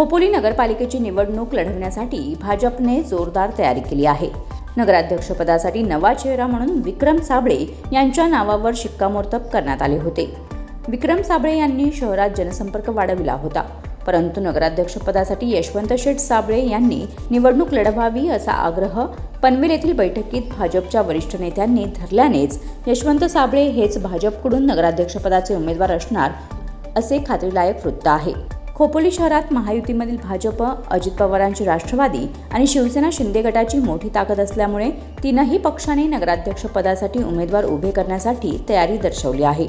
खोपोली नगरपालिकेची निवडणूक लढवण्यासाठी भाजपने जोरदार तयारी केली आहे. नगराध्यक्षपदासाठी नवा चेहरा म्हणून विक्रम साबळे यांच्या नावावर शिक्कामोर्तब करण्यात आले होते. विक्रम साबळे यांनी शहरात जनसंपर्क वाढविला होता. परंतु नगराध्यक्षपदासाठी यशवंत शेठ साबळे यांनी निवडणूक लढवावी असा आग्रह पनवेल येथील बैठकीत भाजपच्या वरिष्ठ नेत्यांनी धरल्यानेच यशवंत साबळे हेच भाजपकडून नगराध्यक्षपदाचे उमेदवार असणार असे खात्रीलायक वृत्त आहे. खोपोली शहरात महायुतीमधील भाजप अजित पवारांची राष्ट्रवादी आणि शिवसेना शिंदे गटाची मोठी ताकद असल्यामुळे तीनही पक्षांनी नगराध्यक्षपदासाठी उमेदवार उभे करण्यासाठी तयारी दर्शवली आहे.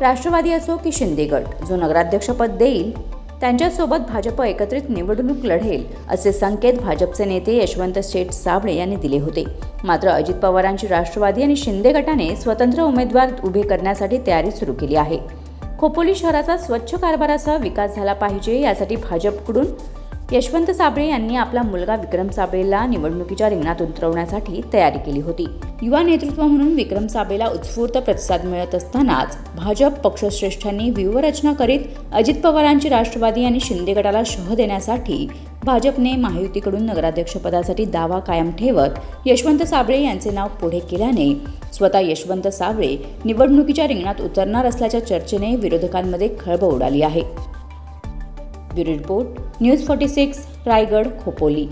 राष्ट्रवादी असो की शिंदे गट जो नगराध्यक्षपद देईल त्यांच्यासोबत भाजप एकत्रित निवडणूक लढेल असे संकेत भाजपचे नेते यशवंत शेठ साबळे यांनी दिले होते. मात्र अजित पवारांची राष्ट्रवादी आणि शिंदे गटाने स्वतंत्र उमेदवार उभे करण्यासाठी तयारी सुरू केली आहे. खोपोली शहराचा स्वच्छ कारभारासह विकास झाला पाहिजे यासाठी भाजपकडून यशवंत साबळे यांनी आपला मुलगा विक्रम साबळेला निवडणुकीच्या रिंगणात उतरवण्यासाठी तयारी केली होती. युवा नेतृत्व म्हणून विक्रम साबळेला उत्स्फूर्त प्रतिसाद मिळत असतानाच भाजप पक्षश्रेष्ठांनी व्यूहरचना करीत अजित पवारांची राष्ट्रवादी आणि शिंदे गटाला शह देण्यासाठी भाजपने महायुतीकडून नगराध्यक्षपदासाठी दावा कायम ठेवत यशवंत साबळे यांचे नाव पुढे केल्याने स्वतः यशवंत सावळे निवडणुकीच्या रिंगणात उतरणार असल्याच्या चर्चेने विरोधकांमध्ये खळबळ उडाली आहे. Bureau report news forty six Raigad Khopoli.